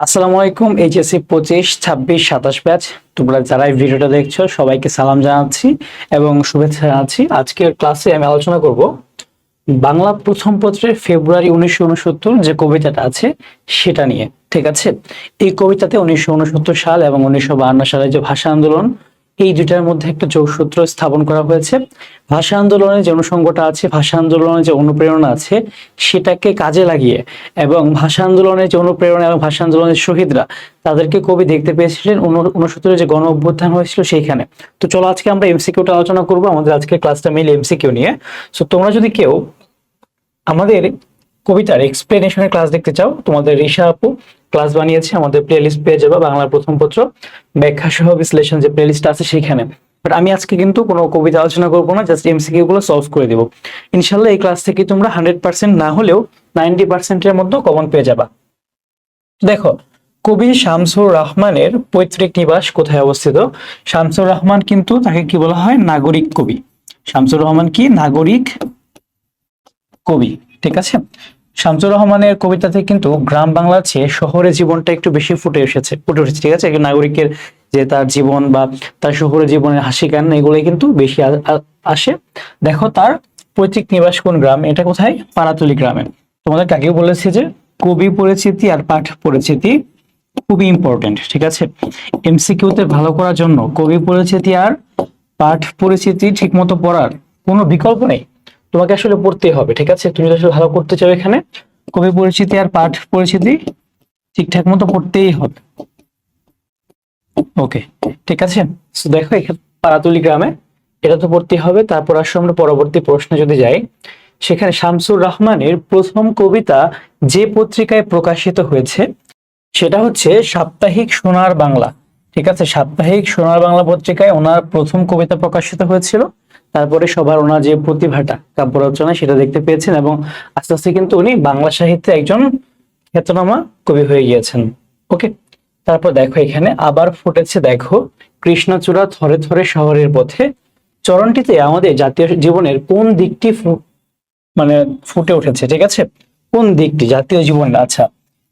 আসসালামু আলাইকুম এইচএসসি পঁচিশ, ছাব্বিশ, সাতাশ ব্যাচ। তোমরা যারা ভিডিওটা দেখছ, সবাইকে সালাম জানাচ্ছি এবং শুভেচ্ছা জানাচ্ছি। আজকের ক্লাসে আমি আলোচনা করব বাংলা প্রথম পত্রের ফেব্রুয়ারি উনিশশো উনসত্তর যে কবিতাটা আছে, সেটা নিয়ে, ঠিক আছে? এই কবিতাতে উনিশশো উনসত্তর সাল এবং উনিশশো সালে যে ভাষা আন্দোলন এই দুইটার মধ্যে একটা যোগসূত্র স্থাপন করা হয়েছে। ভাষা আন্দোলনের যে অনুষঙ্গটা আছে, ভাষা আন্দোলনের যে অনুপ্রেরণা আছে, সেটাকে কাজে লাগিয়ে এবং ভাষা আন্দোলনের যে অনুপ্রেরণা এবং ভাষা আন্দোলনের শহীদরা তাদেরকে কবি দেখতে পেয়েছিলেন। উনসত্তরের যে গণ অভ্যুত্থান হয়েছিল সেইখানে। তো চলো আজকে আমরা এমসিকিউটা আলোচনা করব। আমাদের আজকে ক্লাসটা মিল এমসিকিউ নিয়ে। সো তোমরা যদি কেউ আমাদের কবিতার এক্সপ্লেনেশনের ক্লাস দেখতে চাও, তোমাদের রিশা আপু ক্লাস বানিয়েছে, আমাদের প্লেলিস্ট পেয়ে যাবে, বাংলার প্রথম পত্র। ব্যাখ্যা সহ বিশ্লেষণ যে প্লেলিস্ট আছে সেখানে। বাট আমি আজকে কিন্তু কোনো কবিতা আলোচনা করব না জাস্ট এমসিকিউ গুলো সলভ করে দেবো। ইনশাল্লাহ এই ক্লাস থেকে তোমরা হান্ড্রেড পার্সেন্ট না হলেও নাইনটি পার্সেন্টের মধ্যে কমন পেয়ে যাবা। দেখো, কবি শামসুর রহমানের পৈতৃক নিবাস কোথায় অবস্থিত? শামসুর রহমান কিন্তু তাকে কি বলা হয়? নাগরিক কবি। শামসুর রহমান কি? নাগরিক কবি, ঠিক আছে? শামসুর রহমানের কবিতাতে কিন্তু গ্রাম বাংলার চেয়ে শহরে জীবনটা একটু বেশি ফুটে এসেছে, ফুটে উঠেছে, ঠিক আছে? নাগরিকের যে তার জীবন বা তার শহরে জীবনের হাসি কান্না এগুলো কিন্তু বেশি আসে। দেখো তার পৈতৃক নিবাস কোন গ্রাম? এটা কোথায়? পাড়াতলি গ্রামে। তোমাদের আগেও বলেছে যে, কবি পরিচিতি আর পাঠ পরিচিতি খুবই ইম্পর্টেন্ট ঠিক আছে? এমসিকিউতে ভালো করার জন্য কবি পরিচিতি আর পাঠ পরিচিতি ঠিকমতো পড়ার কোনো বিকল্প নেই। তোমাকে আসলে পড়তে হবে, ঠিক আছে? তুমি আসলে ভালো করতে চাও এখানে। কবি পরিচিতি আর পাঠ পরিচিতি ঠিকঠাক মতো পড়তেই হবে। ওকে ঠিক আছে? দেখো এখানে পাড়াতুলি গ্রামে এটা তো পড়তে হবে, তারপর আসলে আমরা পরবর্তী প্রশ্নে যদি যাই। সেখানে শামসুর রহমানের প্রথম কবিতা যে পত্রিকায় প্রকাশিত হয়েছে, সেটা হচ্ছে সাপ্তাহিক সোনার বাংলা। ঠিক আছে? সাপ্তাহিক সোনার বাংলা পত্রিকায় ওনার প্রথম কবিতা প্রকাশিত হয়েছিল। তারপরে সবার ওনার যে প্রতিভাটা কাব্য রচনা সেটা দেখতে পেয়েছেন এবং আস্তে আস্তে কিন্তু উনি বাংলা সাহিত্যে একজন খ্যাতনামা কবি হয়ে গিয়েছেন। ওকে, তারপর দেখো এখানে আবার ফুটেছে দেখো, কৃষ্ণচূড়া থরে থরে শহরের পথে। চরণটিতে আমাদের জাতীয় জীবনের কোন দিকটি মানে ফুটে উঠেছে, ঠিক আছে? কোন দিকটি জাতীয় জীবনের আচ্ছা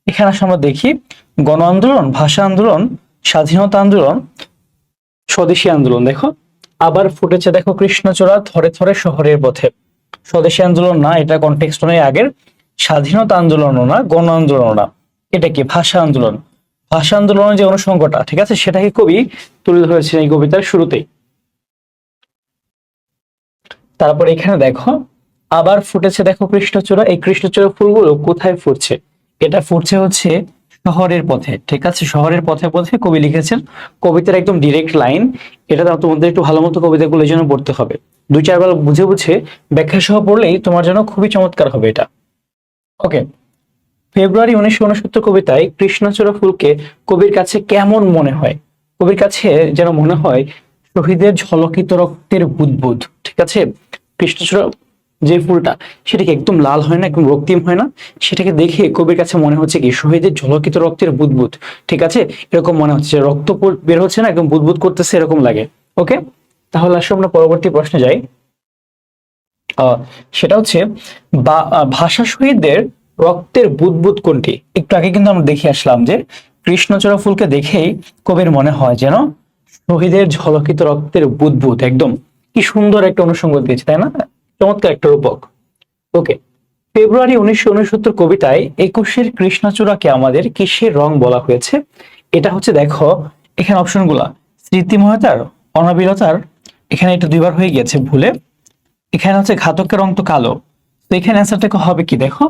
এখানে আমরা দেখি, গণ আন্দোলন, ভাষা আন্দোলন, স্বাধীনতা আন্দোলন, স্বদেশী আন্দোলন, দেখো। আবার ফুটেছে দেখো কৃষ্ণচূড়া, থরে থরে শহরের পথে। স্বদেশী আন্দোলন না, এটা কন্টেক্সট নয় আগের। স্বাধীনতা আন্দোলনও না, গণ আন্দোলনও না। এটা কি? ভাষা আন্দোলন। ভাষা আন্দোলনের যে অনুষঙ্গটা ঠিক আছে? সেটাকে কবি তুলে ধরেছেন এই কবিতার শুরুতেই। তারপর এখানে দেখো, আবার ফুটেছে দেখো কৃষ্ণচূড়া। এই কৃষ্ণচূড়া ফুলগুলো কোথায় ফুটছে? এটা ফুটছে হচ্ছে শহরের পথে, ঠিক আছে? শহরের পথে পথে কবি লিখেছেন, কবিতার একদম ডিরেক্ট লাইন এটা তোমাদের একটু ভালো মতো কবিতাগুলো জন্য পড়তে হবে। দুই, চারবার বুঝে বুঝে ব্যাখ্যা সহ পড়লেই তোমার জন্য খুবই চমৎকার হবে এটা। ওকে ফেব্রুয়ারি উনিশশো উনসত্তর কবিতায় কৃষ্ণচূড়া ফুলকে কবির কাছে কেমন মনে হয়? কবির কাছে যেন মনে হয়, শহীদের ঝলকিত রক্তের বুদবুদ ঠিক আছে? কৃষ্ণচূড়া যে ফুলটা সেটাকে একদম লাল হয় না, একদম রক্তিম হয় না, সেটাকে দেখে কবির কাছে মনে হচ্ছে কি শহীদের ঝলকিত রক্তের বুদবুদ, ঠিক আছে? এরকম মনে হচ্ছে রক্ত বের হচ্ছে না, একদম বুদবুদ করতেছে, এরকম লাগে ওকে তাহলে আসলে আমরা পরবর্তী প্রশ্নে যাই। সেটা হচ্ছে ভাষা শহীদদের রক্তের বুদবুদ কোনটি? একটু আগে কিন্তু আমরা দেখে আসলাম যে, কৃষ্ণচূড়া ফুলকে দেখেই কবির মনে হয় যেন শহীদের ঝলকিত রক্তের বুদবুদ, একদম। কি সুন্দর একটা অনুষঙ্গ দিয়েছে, তাই না? চমৎকার একটা রূপক। ওকে ফেব্রুয়ারি উনিশশো উনসত্তর কবিতায় একুশের কৃষ্ণচূড়াকে আমাদের কিসের রং বলা হয়েছে? এটা হচ্ছে দেখো, এখানে অপশনগুলা স্মৃতিময়তার, অনাবিলতার, এখানে এটা দুইবার হয়ে গিয়েছে ভুলে। এখানে হচ্ছে ঘাতকের রং তো কালো। তো এখানে অ্যান্সারটা হবে কি দেখো?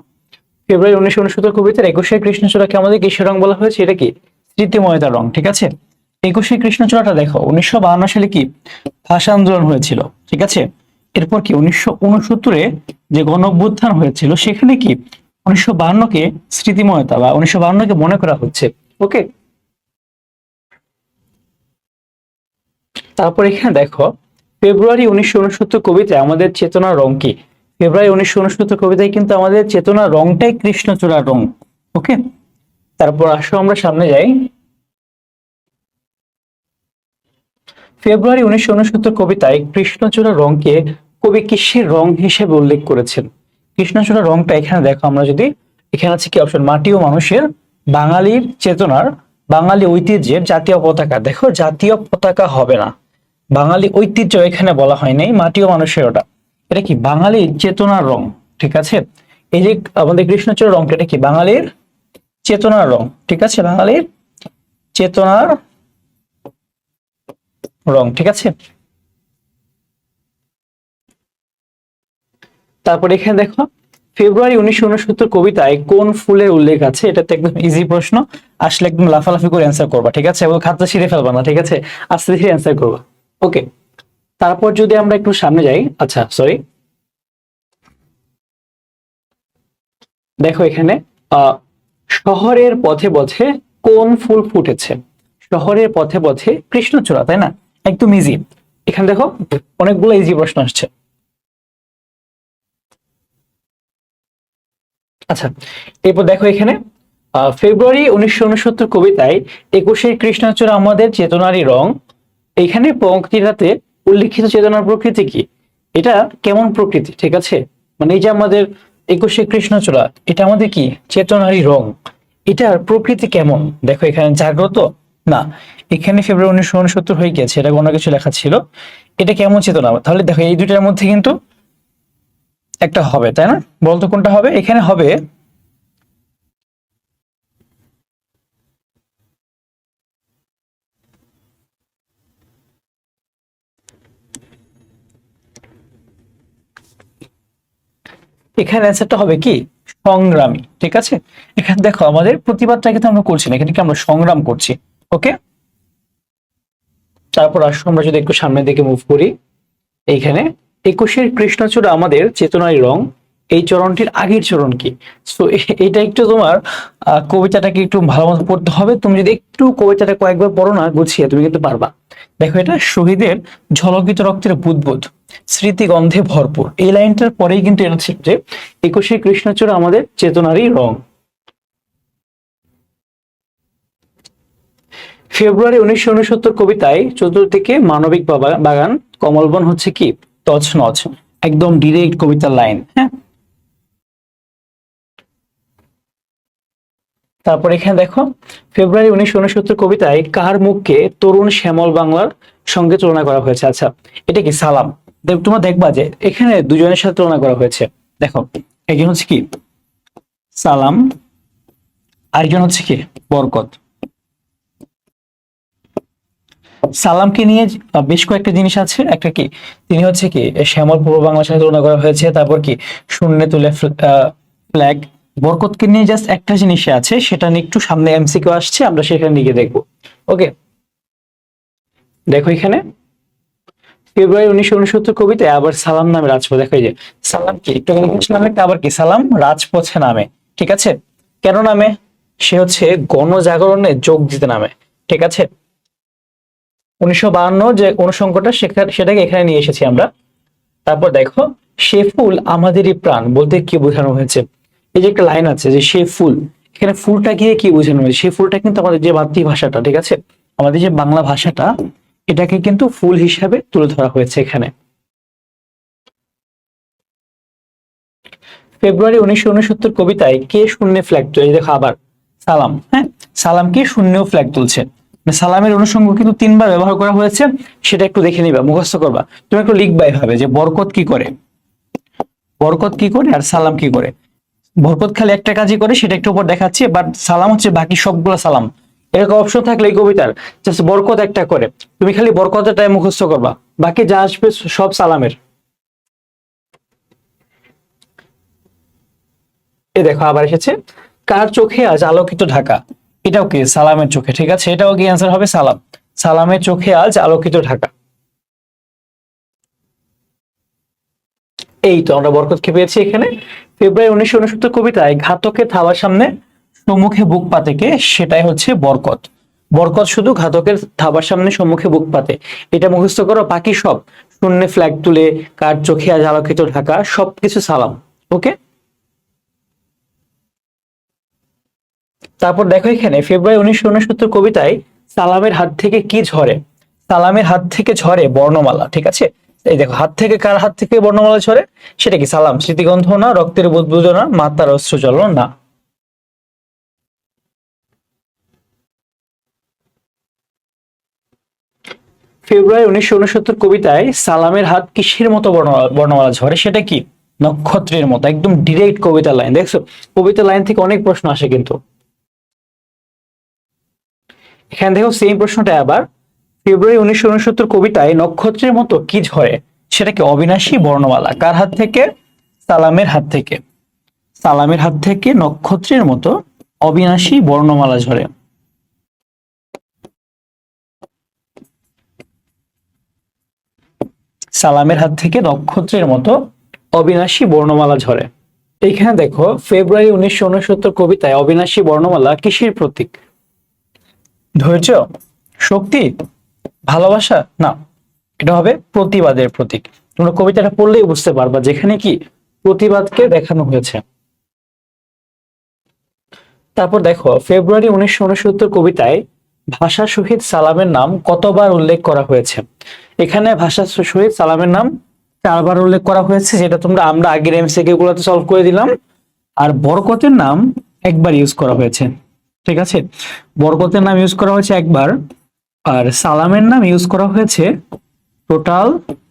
ফেব্রুয়ারি উনিশশো উনসত্তর কবিতার একুশে কৃষ্ণচূড়াকে আমাদের কিসের রং বলা হয়েছে? এটা কি? স্মৃতিময়তার রং, ঠিক আছে? একুশে কৃষ্ণচূড়াটা দেখো, উনিশশো সালে কি ভাষা আন্দোলন হয়েছিল, ঠিক আছে? এরপর কি উনিশশো উনসত্তরে যে গণ অভ্যুত্থান হয়েছিল, সেখানে কি উনিশশো বাহান্নকে স্মৃতিময়তা বা উনিশশো বাহান্নকে মনে করা হচ্ছে? ওকে? তারপর এখানে দেখো, ফেব্রুয়ারি উনিশশো উনসত্তর কবিতায় আমাদের চেতনার রং কি? ফেব্রুয়ারি উনিশশো উনসত্তর কবিতায় কিন্তু আমাদের চেতনার রংটাই কৃষ্ণচূড়ার রং। ওকে? তারপর আসো আমরা সামনে যাই। ফেব্রুয়ারি উনিশশো উনসত্তর কবিতায় কৃষ্ণচূড়া রংকে কবি কিসের রং হিসেবে উল্লেখ করেছেন। কৃষ্ণচূড়া রংটা এখানে দেখো, আমরা যদি এখানে আছে কি অপশন মাটি ও মানুষের, বাঙালির চেতনার, বাঙালি ঐতিহ্যের জাতীয় পতাকা। দেখো, জাতীয় পতাকা হবে না। বাঙালি ঐতিহ্য এখানে বলা হয় নাই, মাটি ও মানুষের ওটা। এটা কি বাঙালির চেতনার রং? ঠিক আছে? এই যে আমাদের কৃষ্ণচূড়া রংটা এটা কি? বাঙালির চেতনার রং। ঠিক আছে? বাঙালির চেতনার রং, ঠিক আছে? তারপর এখানে দেখো, ফেব্রুয়ারি উনিশশো উনসত্তর কবিতায় কোন ফুলের উল্লেখ আছে? এটা তো একদম ইজি প্রশ্ন। আসলে একদম লাফালাফি করে অ্যান্সার করবা, ঠিক আছে? এবং খাতা ছিঁড়ে ফেলবা না, ঠিক আছে? আস্তে ধীরে অ্যান্সার করবা। ওকে তারপর যদি আমরা একটু সামনে যাই আচ্ছা সরি দেখো এখানে শহরের পথে পথে কোন ফুল ফুটেছে? শহরের পথে পথে কৃষ্ণচূড়া, তাই না? একদম ইজি এখানে দেখো অনেকগুলো ইজি প্রশ্ন আসছে। আচ্ছা এরপর দেখো এখানে ফেব্রুয়ারি উনিশশো উনসত্তর কবিতায় একুশের কৃষ্ণচূড়া আমাদের চেতনারই রং। এখানে পঙ্ক্তিটাতে উল্লিখিত চেতনার প্রকৃতি কি? এটা কেমন প্রকৃতি? ঠিক আছে? মানে এই যে আমাদের একুশে কৃষ্ণচূড়া, এটা আমাদের কি? চেতনারই রং। এটার প্রকৃতি কেমন? দেখো এখানে জাগ্রত না, এখানে ফেব্রুয়ারি উনিশশো উনসত্তর হয়ে গেছে এটা কোনো কিছু লেখা ছিল। এটা কেমন চেতনা তাহলে দেখো, এই দুইটার মধ্যে কিন্তু একটা হবে, তাই না? বলতো কোনটা হবে? এখানে হবে এখানে অ্যান্সারটা হবে কি? সংগ্রামী, ঠিক আছে? এখানে দেখো, আমাদের প্রতিবাদটা কিন্তু আমরা করছি না, এখানে কি আমরা সংগ্রাম করছি? ওকে তারপর আসো, আমরা যদি একটু সামনের দিকে মুভ করি, এইখানে। একুশের কৃষ্ণচূড়া আমাদের চেতনার রং, এই চরণটির আগের চরণ কি? তো এটা একটু তোমার কবিতাটাকে একটু ভালো মতো পড়তে হবে। তুমি যদি একটু কবিতাটা কয়েকবার পড়ো না, গুছিয়ে, তুমি কিন্তু পারবা। দেখো এটা, শহীদের ঝলকিত রক্তের বুদবুদ স্মৃতিগন্ধে ভরপুর। এই লাইনটার পরেই কিন্তু এটা ছিল যে একুশে কৃষ্ণচূড়া আমাদের চেতনারই রং। ফেব্রুয়ারি উনিশশো উনসত্তর কবিতায় চতুর্দিকে মানবিক বাগান, কমলবন হচ্ছে কি? তছনছ। একদম ডিরেক্ট কবিতার লাইন হ্যাঁ? তারপর এখানে দেখো, ফেব্রুয়ারি উনিশশো উনসত্তর কবিতায় কার মুখকে তরুণ শ্যামল বাংলার সঙ্গে তুলনা করা হয়েছে? আচ্ছা এটা কি সালাম? তোমরা দেখবা যে এখানে দুজনের সাথে তুলনা করা হয়েছে। দেখো, একজন হচ্ছে কি? সালাম, আরেকজন হচ্ছে কি? বরকত। সালামকে নিয়ে বেশ কয়েকটা জিনিস আছে। একটা কি, তিনি হচ্ছে কি, শ্যামল পূর্ব বাংলার সাথে তুলনা করা হয়েছে, তারপর কি, শূন্যে তুলে ফ্ল্যাগ বরকতকে নিয়ে জাস্ট একটা জিনিস আছে, সেটা নিয়ে একটু সামনে এমসিকিউ আসছে, আমরা সেখানে দিকে দেখব। ওকে দেখো এখানে, ফেব্রুয়ারি উনিশশো উনসত্তর কবিতায় আবার সালাম নামে রাজপথ, দেখো যে, সালাম কি, একটু একটা, আবার কি, সালাম রাজপথে নামে, ঠিক আছে? কেন নামে? সে হচ্ছে গণজাগরণে যোগ দিতে নামে, ঠিক আছে? উনিশশো যে সেখানে সেটাকে এখানে নিয়ে এসেছি আমরা। তারপর দেখো, সে ফুল আমাদেরই প্রাণ বলতে কি বোঝানো হয়েছে? এই যে একটা লাইন আছে যে সে ফুল, এখানে ফুলটা গিয়ে কি বোঝানো হয়েছে? সে ফুলটা কিন্তু আমাদের যে মাতৃভাষাটা, ঠিক আছে? আমাদের যে বাংলা ভাষাটা, এটাকে কিন্তু ফুল হিসাবে তুলে ধরা হয়েছে এখানে। ফেব্রুয়ারি উনিশশো উনসত্তর কবিতায় কে শূন্য ফ্ল্যাগ তুলে দেখো আবার, সালাম হ্যাঁ? সালাম কে শূন্য ফ্ল্যাগ তুলছে। সালামের অনুষঙ্গ কিন্তু তিনবার ব্যবহার করা হয়েছে, সেটা একটু দেখে নিবা, মুখস্থ করবা। তুমি একটু লিখবা এভাবে যে বরকত কি করে? বরকত কি করে আর সালাম কি করে? বরকত খালি একটা কাজই করে, সেটা একটু উপর দেখাচ্ছি বাট সালাম হচ্ছে বাকি সবগুলো সালাম। এরকম অপশন থাকলে এই কবিতার জাস্ট বরকত একটা করে। তুমি খালি বরকতটাই মুখস্থ করবা, বাকি যা আসবে সব সালামের। এ দেখো, আবার এসেছে, কার চোখে আজ আলোকিত ঢাকা? এটাও কি? সালামের চোখে, ঠিক আছে? এটাও কি অ্যান্সার হবে? সালাম। সালামের চোখে আজ আলোকিত ঢাকা। এই তো আমরা বরকতকে পেয়েছি এখানে। ফেব্রুয়ারি উনিশশো উনসত্তর কবিতায় ঘাতকের থাবার সামনে সম্মুখে বুক পাতে কে? সেটাই হচ্ছে বরকত। বরকত শুধু ঘাতকের থাবার সামনে সম্মুখে বুক পাতে। এটা মুখস্থ করো, বাকি সব। শূন্যে ফ্ল্যাগ তুলে কার চোখে আজ আলোকিত ঢাকা? সবকিছু সালাম ওকে তারপর দেখো এখানে, ফেব্রুয়ারি উনিশশো উনসত্তর কবিতায় সালামের হাত থেকে কি ঝরে? সালামের হাত থেকে ঝরে বর্ণমালা, ঠিক আছে? এই দেখো, হাত থেকে কার হাত থেকে বর্ণমালা ঝরে? সেটা কি সালাম স্মৃতিগন্ধ না, রক্তের বুদ্বুজ না, মাতার অস্ত্র জল না? ফেব্রুয়ারি উনিশশো উনসত্তর কবিতায় সালামের হাত কিসের মতো বর্ণমালা ঝরে? সেটা কি? নক্ষত্রের মতো, একদম ডিরেক্ট কবিতা লাইন দেখছ? কবিতা লাইন থেকে অনেক প্রশ্ন আসে কিন্তু। এখানে দেখো সেম প্রশ্নটা আবার। ফেব্রুয়ারি উনিশশো উনসত্তর কবিতায় নক্ষত্রের মতো কি ঝরে? সেটাকে অবিনাশী বর্ণমালা। কার হাত থেকে? সালামের হাত থেকে। সালামের হাত থেকে নক্ষত্রের মতো অবিনাশী বর্ণমালা ঝরে। সালামের হাত থেকে নক্ষত্রের মতো অবিনাশী বর্ণমালা ঝরে। এইখানে দেখো, ফেব্রুয়ারি উনিশশো উনসত্তর কবিতায় অবিনাশী বর্ণমালা কিসের প্রতীক? ধৈর্য, শক্তি, ভালোবাসা, না, এটা হবে প্রতিবাদের প্রতীক। তোমরা কবিতাটা পড়লেই বুঝতে পারবা যেখানে কি প্রতিবাদকে দেখানো হয়েছে। তারপর দেখো, ফেব্রুয়ারি উনিশশো উনসত্তর কবিতায় ভাষা শহীদ সালামের নাম কতবার উল্লেখ করা হয়েছে? এখানে ভাষা শহীদ সালামের নাম চারবার উল্লেখ করা হয়েছে, যেটা তোমরা আমরা আগের এমসিকিউ গুলোতে সলভ করে দিলাম। আর বরকতের নাম একবার ইউজ করা হয়েছে। ঠিক আছে? বরকতের নাম ইউজ করা হয়েছে একবার আর সালামের নাম ইউজ করা হয়েছে টোটাল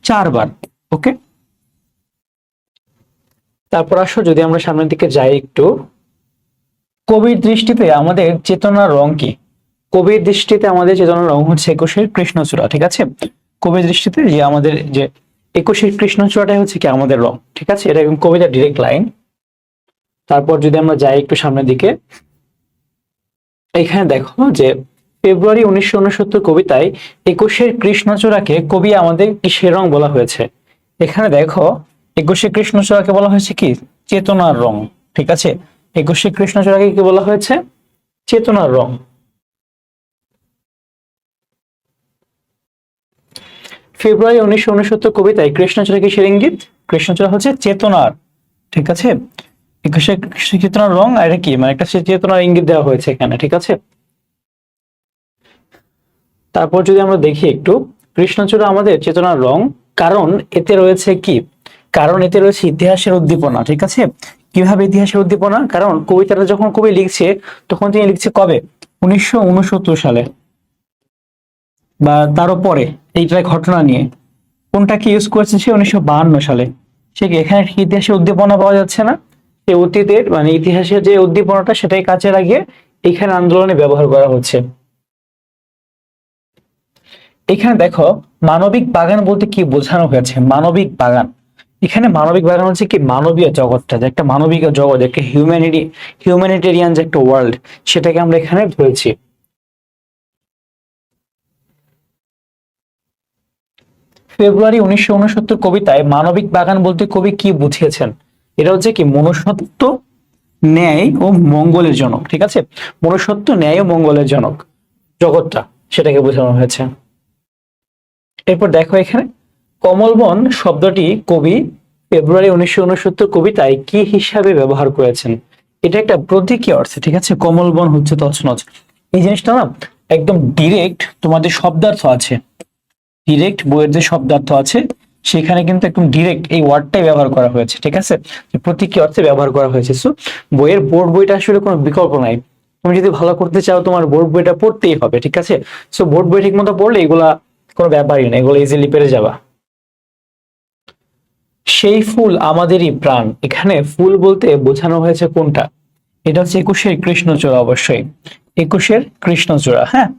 চারবার ওকে তারপর আসো, যদি আমরা সামনের দিকে যাই একটু। কবির দৃষ্টিতে আমাদের চেতনার রং কি? কবির দৃষ্টিতে আমাদের চেতনার রং হচ্ছে একুশের কৃষ্ণচূড়া, ঠিক আছে? কবির দৃষ্টিতে যে আমাদের যে একুশের কৃষ্ণচূড়াটাই হচ্ছে কি আমাদের রং, ঠিক আছে? এটা কবিতার ডিরেক্ট লাইন তারপর যদি আমরা যাই একটু সামনের দিকে এখানে দেখো যে ফেব্রুয়ারি উনিশশো উনসত্তর কবিতায় একুশের কৃষ্ণচূড়াকে কবি আমাদের কিসের রং বলা হয়েছে? এখানে দেখো, একুশে কৃষ্ণচূড়াকে বলা হয়েছে কি? চেতনার রং, ঠিক আছে? একুশে কৃষ্ণচূড়াকে কি বলা হয়েছে? চেতনার রং। ফেব্রুয়ারি উনিশশো উনসত্তর কবিতায় কৃষ্ণচূড়া কিসের ইঙ্গিত? কৃষ্ণচূড়া হচ্ছে চেতনার, ঠিক আছে? চেতনার রং আর এটা কি? মানে একটা চেতনার ইঙ্গিত দেওয়া হয়েছে এখানে, ঠিক আছে? তারপর যদি আমরা দেখি একটু, কৃষ্ণচূড়া আমাদের চেতনার রং, কারণ এতে রয়েছে কি? কারণ এতে রয়েছে ইতিহাসের উদ্দীপনা, ঠিক আছে? কীভাবে ইতিহাসের উদ্দীপনা? কারণ কবিতাটা যখন কবি লিখছে, তখন তিনি লিখছে কবে? উনিশশো উনসত্তর সালে বা তারও পরে এইটা ঘটনা নিয়ে। কোনটাকে ইউজ করেছে সে? উনিশশো সালে। সে এখানে ইতিহাসের উদ্দীপনা পাওয়া যাচ্ছে না? এই অতীতের মানে ইতিহাসের যে উদ্দীপনাটা সেটাই কাজে লাগিয়ে এখানে আন্দোলনে ব্যবহার করা হচ্ছে। এখানে দেখো, মানবিক বাগান বলতে কি বোঝানো হয়েছে? মানবিক বাগান। এখানে মানবিক বাগান হচ্ছে কি মানবীয় জগৎটা, যে একটা মানবিক জগৎ একটা হিউম্যানিটি হিউম্যানিটেরিয়ান যে একটা ওয়ার্ল্ড সেটাকে আমরা এখানে ধরেছি। ফেব্রুয়ারি উনিশশো উনসত্তর কবিতায় মানবিক বাগান বলতে কবি কি বুঝিয়েছেন? এটা হচ্ছে কি মনুষ্যত্ব ন্যায় ও মঙ্গলের জনক, ঠিক আছে? মনুষ্যত্ব ন্যায় ও মঙ্গলের জনক, জগৎটা সেটাকে বোঝানো হয়েছে। এরপর দেখো এখানে কমলবন শব্দটি কবি ফেব্রুয়ারি উনিশশো উনসত্তর কবিতায় কি হিসাবে ব্যবহার করেছেন? এটা একটা প্রতীকী অর্থে, ঠিক আছে? কমলবন হচ্ছে তছনছ। এই জিনিসটা না একদম ডিরেক্ট তোমাদের শব্দার্থ আছে। ডিরেক্ট বইয়ের যে শব্দার্থ আছে সেখানে কিন্তু একদম ডিরেক্ট এই ওয়ার্ডটাই ব্যবহার করা হয়েছে, ঠিক আছে? প্রতীকী অর্থে ব্যবহার করা হয়েছে। সো বইয়ের বোর্ড বইটা আসলে কোনো বিকল্প নাই। তুমি যদি ভালো করতে চাও, তোমার বোর্ড বইটা পড়তেই হবে, ঠিক আছে? সো বোর্ড বই ঠিক মতো পড়লে এগুলা কোনো ব্যাপারই না, এগুলো ইজিলি পেরে যাবা। সেই ফুল আমাদেরই প্রাণ। এখানে ফুল বলতে বোঝানো হয়েছে কোনটা? এটা হচ্ছে একুশের কৃষ্ণচূড়া অবশ্যই। একুশের কৃষ্ণচূড়া হ্যাঁ?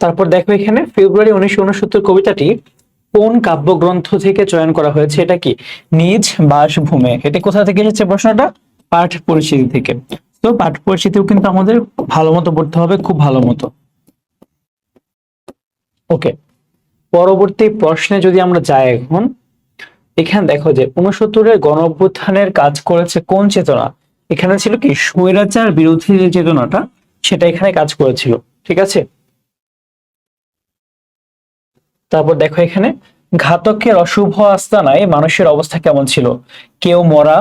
তারপর দেখো এখানে ফেব্রুয়ারি উনিশশো উনসত্তর কবিতাটি কোন কাব্যগ্রন্থ থেকে চয়ন করা হয়েছে? এটা কি নিজ বাসভূমে? এটা কোথা থেকে এসেছে প্রশ্নটা? পাঠ পরিচিতি থেকে। তো পাঠ পরিচিতিও কিন্তু আমাদের ভালো মতো পড়তে হবে, খুব ভালো মতো। ওকে, পরবর্তী প্রশ্নে যদি আমরা যাই এখন, এখানে দেখো যে উনসত্তরের গণ অভ্যুত্থানের কাজ করেছে কোন চেতনা? এখানে ছিল কি স্বৈরাচার বিরোধী যে চেতনাটা, সেটা এখানে কাজ করেছিল, ঠিক আছে? তারপর দেখো এখানে, ঘাতকের অশুভ আস্তানায় মানুষের অবস্থা কেমন ছিল? কেউ মরা,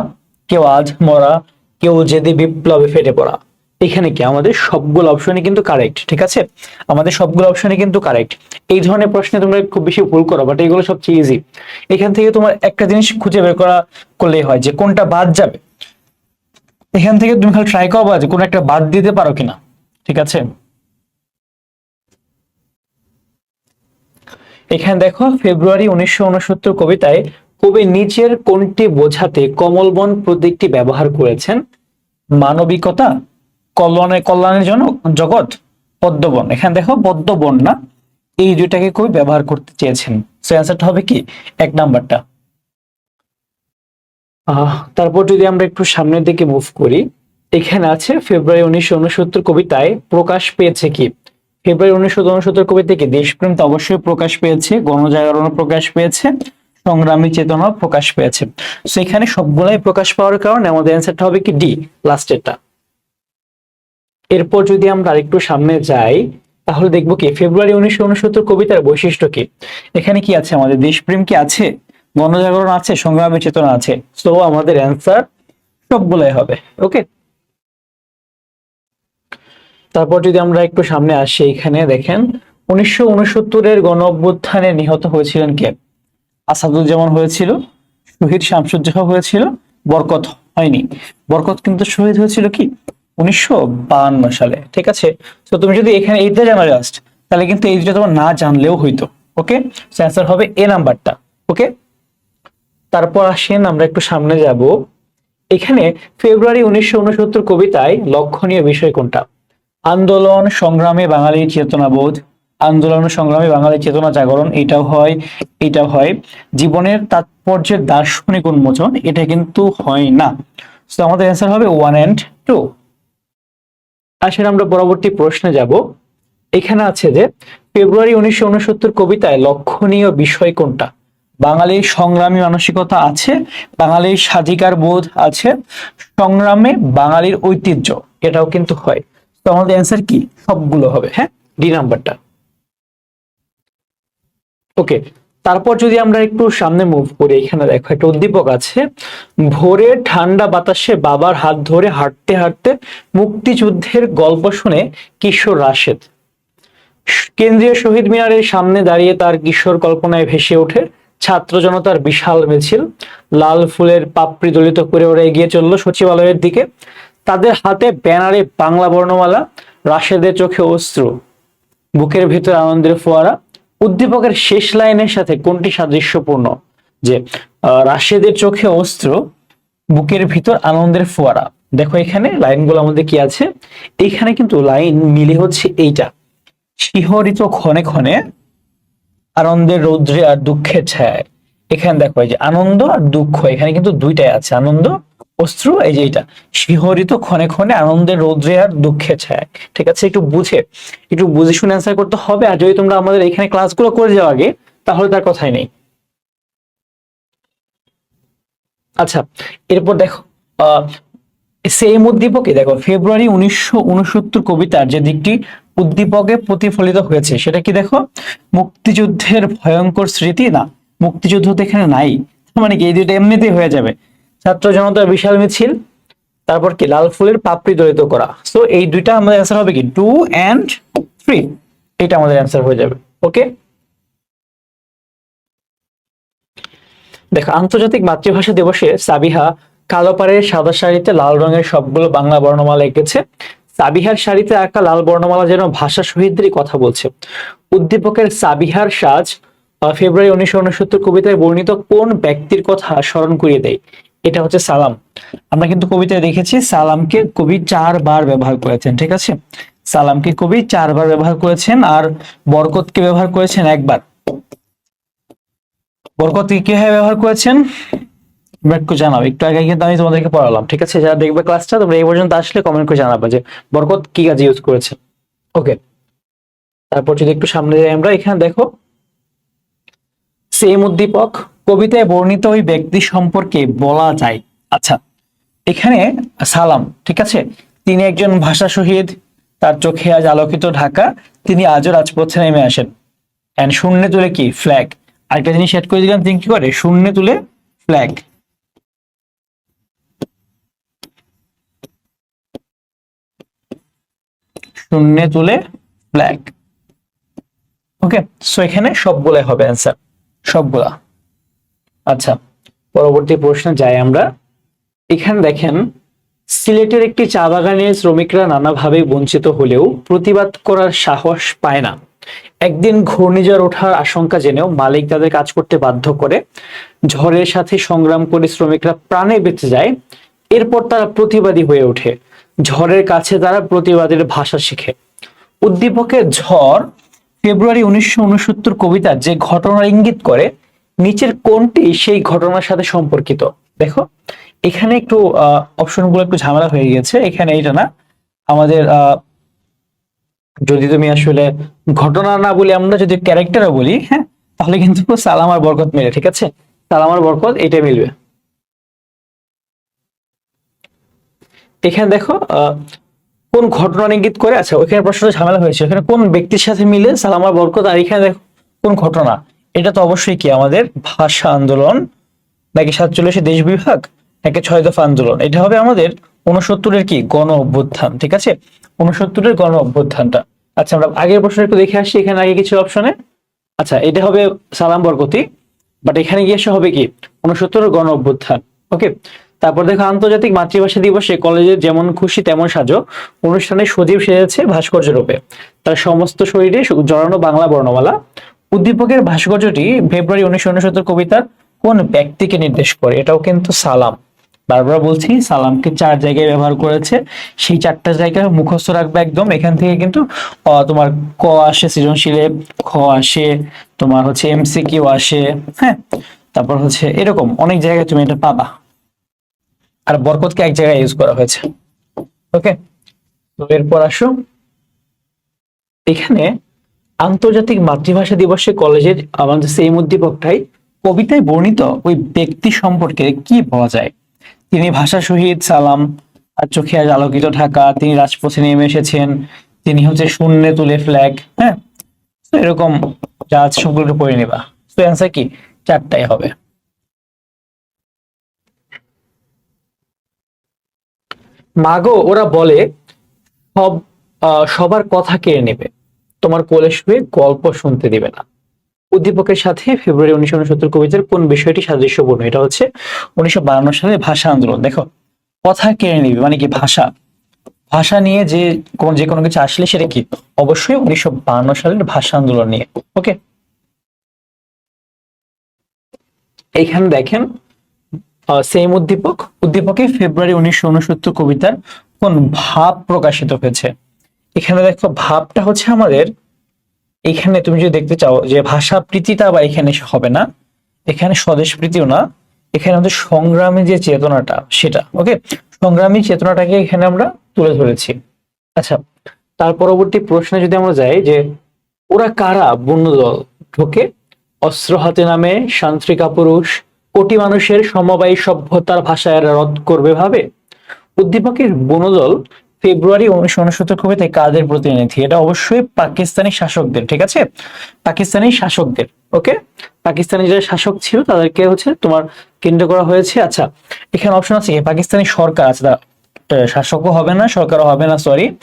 কেউ আজ মরা, কেউ যেদি বিপ্লবে ফেটে পড়া। এখানে কি? আমাদের সবগুলো অপশনই কিন্তু কারেক্ট ঠিক আছে? আমাদের সবগুলো অপশনই কিন্তু কারেক্ট এই ধরনের প্রশ্নে তোমরা খুব বেশি ভুল করো বাট এগুলো সবচেয়ে ইজি এখান থেকে তোমার একটা জিনিস খুঁজে বের করা করলেই হয় যে, কোনটা বাদ যাবে? এখান থেকে তুমি খালি ট্রাই করবা যে, কোন একটা বাদ দিতে পারো কিনা, ঠিক আছে? এখানে দেখো, ফেব্রুয়ারি উনিশশো উনসত্তর কবিতায় কবি নিচের কোনটি বোঝাতে কমলবন প্রতীকটি ব্যবহার করেছেন। মানবিকতা কল্যাণের কল্যাণের জন্য জগৎ, পদ্মবন। এখানে দেখো, পদ্মবন না, এই দুইটাকে কবি ব্যবহার করতে চেয়েছেন। সো অ্যান্সারটা হবে কি? এক নাম্বারটা। তারপর যদি আমরা একটু সামনের দিকে মুভ করি, এখানে আছে, ফেব্রুয়ারি উনিশশো উনসত্তর কবিতায় প্রকাশ পেয়েছে কি? ফেব্রুয়ারি উনিশশো উনসত্তর কবিতা থেকে দেশপ্রেম তো অবশ্যই প্রকাশ পেয়েছে গণজাগরণ প্রকাশ পেয়েছে, সংগ্রামী চেতনা প্রকাশ পেয়েছে। তো এখানে সবগুলাই প্রকাশ পাওয়ার কারণে আমাদের অ্যান্সারটা হবে কি? ডি লাস্টেরটা এরপর যদি আমরা আরেকটু সামনে যাই, তাহলে দেখব কি? ফেব্রুয়ারি উনিশশো উনসত্তর কবিতার বৈশিষ্ট্য কি? এখানে কি আছে? আমাদের দেশপ্রেম কি আছে? গণজাগরণ আছে, সংগ্রামী চেতনা আছে। তো আমাদের অ্যান্সার সবগুলাই হবে ওকে তারপর যদি আমরা একটু সামনে আসি এখানে দেখেন, উনিশশো উনসত্তরের গণ অভ্যুত্থানে নিহত হয়েছিলেন কে? আসাদুজ্জামান হয়েছিল, শহীদ শামসুজ্জাহ হয়েছিল, বরকত হয়নি। বরকত কিন্তু শহীদ হয়েছিল কি? উনিশশো সালে, ঠিক আছে? তো তুমি যদি এখানে এইটা জানা জাস্ট তাহলে কিন্তু এই দুটো তোমার না জানলেও হইতো ওকে অ্যান্সার হবে এ নাম্বারটা ওকে তারপর আসেন, আমরা একটু সামনে যাব। এখানে ফেব্রুয়ারি উনিশশো উনসত্তর কবিতায় লক্ষণীয় বিষয় কোনটা? আন্দোলন সংগ্রামে বাঙালির চেতনাবোধ। আন্দোলন সংগ্রামে বাঙালির চেতনা জাগরণ, এটাও হয় এটাও হয়। জীবনের তাৎপর্যের দার্শনিক উন্মোচন, এটা কিন্তু হয় না। তো আমাদের অ্যান্সার হবে ওয়ান অ্যান্ড টু আসলে আমরা পরবর্তী প্রশ্নে যাব। এখানে আছে যে, ফেব্রুয়ারি উনিশশো উনসত্তর কবিতায় লক্ষণীয় বিষয় কোনটা? বাঙালির সংগ্রামী মানসিকতা আছে, বাঙালির স্বাধিকার বোধ আছে, সংগ্রামে বাঙালির ঐতিহ্য, এটাও কিন্তু হয়। তো আমাদের অ্যান্সার কি? সবগুলো হবে হ্যাঁ? ডি নাম্বারটা ওকে তারপর যদি আমরা একটু সামনে মুভ করি, এখানে দেখো একটা উদ্দীপক আছে। ভোরে ঠান্ডা বাতাসে বাবার হাত ধরে হাঁটতে হাঁটতে মুক্তিযুদ্ধের গল্প শুনে কিশোর রাশেদ। কেন্দ্রীয় শহীদ মিনারের সামনে দাঁড়িয়ে তার কিশোর কল্পনায় ভেসে ওঠে। ছাত্র জনতার বিশাল মিছিল। লাল ফুলের পাপড়ি দলিত করে ওরা এগিয়ে চলল সচিবালয়ের দিকে। তাদের হাতে ব্যানারে বাংলা বর্ণমালা, রাশেদের চোখে অস্ত্র বুকের ভিতর আনন্দের ফোয়ারা, উদ্দীপকের শেষ লাইনের সাথে কোনটি সাদৃশ্যপূর্ণ? যে রাশেদের চোখে অস্ত্র বুকের ভিতর আনন্দের ফোয়ারা। দেখো এখানে লাইনগুলো আমাদের কি আছে? এখানে কিন্তু লাইন মিলে হচ্ছে এইটা। শিহরিত ক্ষণে ক্ষণে আনন্দের রৌদ্রে আর দুঃখের ছায়। এখানে দেখো এই যে আনন্দ আর দুঃখ, এখানে কিন্তু দুইটাই আছে, আনন্দ অস্ত্র এই যে এটা, শিহরিত ক্ষণে ক্ষণে আনন্দের রৌদ্রে আর দুঃখের ছায়। ঠিক আছে? একটু বুঝে একটু বুঝে শুনে অ্যান্সার করতে হবে, আর যদি তোমরা আমাদের এখানে ক্লাসগুলো করে যাও আগে, তাহলে তার কথাই নেই। আচ্ছা এরপর দেখো সেম উদ্দীপকে, দেখো, ফেব্রুয়ারি উনিশশো উনসত্তর কবিতার যে দিকটি উদ্দীপকে প্রতিফলিত হয়েছে, সেটা কি দেখো? মুক্তিযুদ্ধের ভয়ঙ্কর স্মৃতি? না, মুক্তিযুদ্ধ তো এখানে নাই। মানে কি? এই দুইটা এমনিতেই হয়ে যাবে। ছাত্র জনতার বিশাল মিছিল, তারপর কি লাল ফুলের পাপড়ি দলিত করা। সো এই দুইটা আমাদের অ্যান্সার হবে কি? টু অ্যান্ড থ্রি এটা আমাদের অ্যান্সার হয়ে যাবে। ওকে দেখো, আন্তর্জাতিক মাতৃভাষা দিবসে সাবিহা কালো পাড়ের সাদা শাড়িতে লাল রঙের সবগুলো বাংলা বর্ণমালা এঁকেছে। সাবিহার শাড়িতে আঁকা লাল বর্ণমালা যেন ভাষা শহীদদেরই কথা বলছে। উদ্দীপকের সাবিহার সাজ ফেব্রুয়ারি উনিশশো উনসত্তর কবিতায় বর্ণিত কোন ব্যক্তির কথা স্মরণ করিয়ে দেয়? এটা হচ্ছে সালাম। আমরা কিন্তু কবিতায় দেখেছি সালামকে কবি চারবার ব্যবহার করেছেন, ঠিক আছে? সালামকে কবি চারবার ব্যবহার করেছেন আর বরকতকে ব্যবহার করেছেন একবার। বরকত কীভাবে ব্যবহার করেছেন? একটু একটু আগে কিন্তু আমি তোমাদেরকে পড়ালাম, ঠিক আছে? যারা দেখবে ক্লাসটা তোমরা এই পর্যন্ত আসলে জানাবে যে কি কাজে ইউজ করেছে ওকে তারপর যদি একটু সামনে যাই আমরা, এখানে দেখো, সেম উদ্দীপক কবিতায় বর্ণিত ওই ব্যক্তি সম্পর্কে বলা যায়। আচ্ছা এখানে সালাম, ঠিক আছে? তিনি একজন ভাষা শহীদ, তার চোখে আজ আলোকিত ঢাকা, তিনি আজও রাজপথে নেমে আসেন। এন্ড শূন্যে তুলে কি? ফ্ল্যাগ আরেকটা জিনিস অ্যাড করে দিলাম, তিনি কি করে? শূন্যে তুলে ফ্ল্যাগ শূন্যে তুলে ফ্ল্যাগ ওকে সো এখানে সবগুলাই হবে অ্যান্সার সবগুলা। আচ্ছা পরবর্তী প্রশ্নে যাই আমরা। এখানে দেখেন, সিলেটের একটি চা বাগানে শ্রমিকরা নানাভাবে বঞ্চিত হলেও প্রতিবাদ করার সাহস পায় না। একদিন ঘূর্ণিঝড় ওঠার আশঙ্কা জেনেও মালিক তাদের কাজ করতে বাধ্য করে। ঝড়ের সাথে সংগ্রাম করে শ্রমিকরা প্রাণে বেঁচে যায়। এরপর তারা প্রতিবাদী হয়ে ওঠে। ঝড়ের কাছে তারা প্রতিবাদের ভাষা শিখে। উদ্দীপকের ঝড় ফেব্রুয়ারি উনিশশো উনসত্তর কবিতা যে ঘটনার ইঙ্গিত করে নিচের কোনটি সেই ঘটনার সাথে সম্পর্কিত। দেখো, এখানে একটু অপশনগুলো একটু ঝামেলা হয়ে গেছে। এখানে এটা না, আমাদের যদি তুমি আসলে ঘটনা না বলি, আমরা যদি ক্যারেক্টারও বলি হ্যাঁ তাহলে কিন্তু সালাম আর বরকত মিলে, ঠিক আছে? সালাম আর বরকত এটা মিলবে। এখানে দেখো কোন ঘটনা ইঙ্গিত করে আচ্ছা ওইখানে প্রশ্নটা ঝামেলা হয়েছে। এখানে কোন ব্যক্তির সাথে মিলে সালাম আর বরকত, আর এখানে দেখো, কোন ঘটনা? এটা তো অবশ্যই কি আমাদের ভাষা আন্দোলন, নাকি সাতচল্লিশে দেশ বিভাগ, নাকি ছয় দফা আন্দোলন? এটা হবে আমাদের উনসত্তরের কি? গণ অভ্যুত্থান, ঠিক আছে? উনসত্তরের গণ অভ্যুত্থানটা। আচ্ছা আমরা আগের প্রশ্ন একটু দেখে আসছি এখানে আগে কিছু অপশনে আচ্ছা এটা হবে সালাম বরকতি বাট এখানে গিয়ে এসে হবে কি? উনসত্তরের গণ অভ্যুত্থান ওকে তারপর দেখো, আন্তর্জাতিক মাতৃভাষা দিবসে কলেজে যেমন খুশি তেমন সাজো, অনুষ্ঠানে সজীব সেজেছে ভাস্কর্য রূপে। তার সমস্ত শরীরে জড়ানো বাংলা বর্ণমালা উদ্দীপকের ভাস্কর্যটি ফেব্রুয়ারি উনিশশো উনসত্তর কবিতার কোন ব্যক্তিকে নির্দেশ করে? এটাও কিন্তু সালাম। বারবার বলছি, সালামকে চার জায়গায় ব্যবহার করেছে। সেই চারটা জায়গায় মুখস্থ রাখবে একদম। এখান থেকে কিন্তু তোমার ক আসে, সৃজনশীলে খ আসে, তোমার হচ্ছে এমসি কিউ আসে হ্যাঁ? তারপর হচ্ছে এরকম অনেক জায়গায় তুমি এটা পাবা। আর বরকতকে এক জায়গায় ইউজ করা হয়েছে। ওকে তো এরপর আসো এখানে আন্তর্জাতিক মাতৃভাষা দিবসে কলেজের আমাদের সেই উদ্দীপকটাই কবিতায় বর্ণিত ওই ব্যক্তি সম্পর্কে কি বলা যায়? তিনি ভাষা শহীদ, সালাম, আর চোখে আজ আলোকিত ঢাকা, তিনি রাজপথে নেমে এসেছেন, তিনি হচ্ছে শূন্যে তুলে ফ্ল্যাগ হ্যাঁ? এরকম যা আছে পড়ে নিবা। তো অ্যান্সার কি? চারটাই হবে। মাগো, ওরা বলে, সব সবার কথা কেড়ে নেবে। তোমার কোলে শুয়ে গল্প শুনতে দিবে না। উদ্দীপকের সাথে ফেব্রুয়ারি উনিশশো উনসত্তর কবিতার কোন বিষয়টি সাদৃশ্যপূর্ণ? এটা হচ্ছে উনিশশো বায়ান্ন সালে ভাষা আন্দোলন। দেখো, কথা কেড়ে নিবে মানে কি ভাষা? ভাষা নিয়ে যে কোন, যে কোনো কিছু আসলে সেটা কি? অবশ্যই উনিশশো বায়ান্ন সালের ভাষা আন্দোলন নিয়ে, ওকে? এখানে দেখেন সেম উদ্দীপক। উদ্দীপকে ফেব্রুয়ারি উনিশশো উনসত্তর কবিতার কোন ভাব প্রকাশিত হয়েছে? এখানে দেখো ভাবটা হচ্ছে আমাদের, এখানে তুমি যদি দেখতে চাও যে ভাষা প্রীতিটা বা এখানে হবে না, এখানে স্বদেশ প্রীতিও না, এখানে আমাদের সংগ্রামী যে চেতনাটা সেটা ওকে সংগ্রামী চেতনাটাকে এখানে আমরা তুলে ধরেছি। আচ্ছা তার পরবর্তী প্রশ্নে যদি আমরা যাই যে ওরা কারা বন্যদল ঢোকে, অস্ত্র হাতে নামে শান্ত্রিকা পুরুষ, কোটি মানুষের সমবায়ী সভ্যতার ভাষায় রদ করবে ভাবে? উদ্দীপকের বনদল ফেব্রুয়ারি উনিশশো উনসত্তর কবিতায় কাদের প্রতিনিধি এটা অবশ্যই পাকিস্তানি শাসকদের, ঠিক আছে? পাকিস্তানি শাসকদের, ওকে? পাকিস্তানি যারা শাসক ছিল, তাদেরকে হচ্ছে তোমার কেন্দ্র করা হয়েছে। আচ্ছা এখানে অপশন আছে পাকিস্তানি সরকার আছে তা- শাসকও হবে না, সরকারও হবে না সরি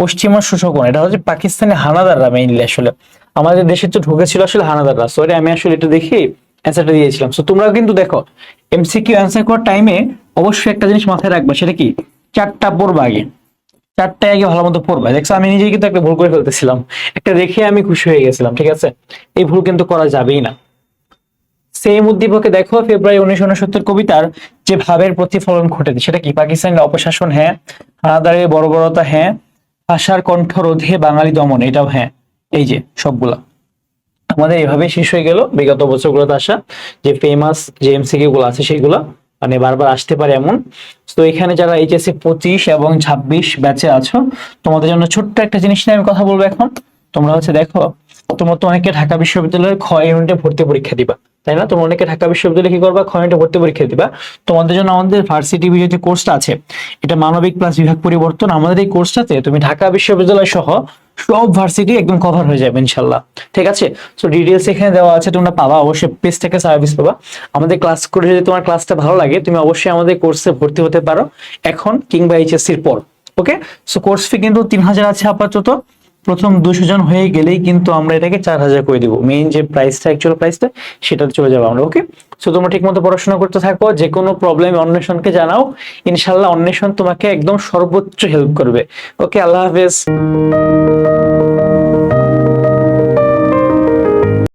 পশ্চিমা শোষকও না। এটা হচ্ছে পাকিস্তানি হানাদাররা মেইনলি আসলে। আমাদের দেশে তো ঢুকেছিল আসলে হানাদাররা। সরি আমি আসলে এটা দেখি অ্যান্সারটা দিয়েছিলাম। সো তোমরা কিন্তু দেখো এমসিকিউ অ্যান্সার করার টাইমে অবশ্যই একটা জিনিস মাথায় রাখবা, সেটা কি? চারটা পড়বা আগে। চারটায় আগে ভালো মতো পড়বা। দেখছ, আমি নিজেই কিন্তু একটা ভুল করে ফেলতেছিলাম। একটা দেখে আমি খুশি হয়ে গেছিলাম, ঠিক আছে? এই ভুল কিন্তু করা যাবেই না। সেম উদ্দীপকে দেখো, ফেব্রুয়ারি উনিশশো উনসত্তর কবিতার যে ভাবের প্রতিফলন ঘটেছে, সেটা কি? পাকিস্তানের অপশাসন? হ্যাঁ। হানাদারের বর্বরতা? হ্যাঁ। ভাষার কণ্ঠ রোধে বাঙালি দমন? এটাও হ্যাঁ। এই যে সবগুলা। আমাদের এভাবে শেষ হয়ে গেল। বিগত বছরগুলোতে আসা যে ফেমাস যে এমসিকিউ গুলো আছে সেগুলো মানে বারবার আসতে পারে এমন। তো এখানে যারা এইচএসসি পঁচিশ এবং ছাব্বিশ ব্যাচে আছো, তোমাদের জন্য ছোট্ট একটা জিনিস নিয়ে আমি কথা বলব এখন। তোমরা হচ্ছে দেখো তোমরা তো অনেকে ঢাকা বিশ্ববিদ্যালয়ের খ ইউনিটে ভর্তি পরীক্ষা দিবা, তাই না? তোমরা অনেকে ঢাকা বিশ্ববিদ্যালয়ে কি করবা? খ ইউনিটে ভর্তি পরীক্ষা দিবা। তোমাদের জন্য আমাদের ভার্সিটি বিজয় যে কোর্সটা আছে, এটা মানবিক প্লাস বিভাগ পরিবর্তন। আমাদের এই কোর্সটাতে তুমি ঢাকা বিশ্ববিদ্যালয় সহ সব ভার্সিটি একদম কভার হয়ে যাবে, ইনশাল্লাহ। ঠিক আছে? সো ডিটেলস এখানে দেওয়া আছে, তোমরা পাবা, অবশ্যই পেজ থেকে সার্ভিস পাবা। আমাদের ক্লাস করে যদি তোমার ক্লাসটা ভালো লাগে, তুমি অবশ্যই আমাদের কোর্সে ভর্তি হতে পারো, এখন কিংবা এইচএসসির পর ওকে সো কোর্স ফি কিন্তু তিন হাজার আছে আপাতত। প্রথম দুশো জন হয়ে গেলেই কিন্তু আমরা এটাকে চার হাজার করে দিব। মেইন যে প্রাইসটা অ্যাকচুয়াল প্রাইসটা সেটাতে চলে যাব আমরা ওকে সো তোমরা ঠিক মতো পড়াশোনা করতে থাকো, যে কোনো প্রবলেম অন্বেষণকে জানাও। ইনশাল্লাহ অন্বেষণ তোমাকে একদম সর্বোচ্চ হেল্প করবে। ওকে আল্লাহ হাফেজ।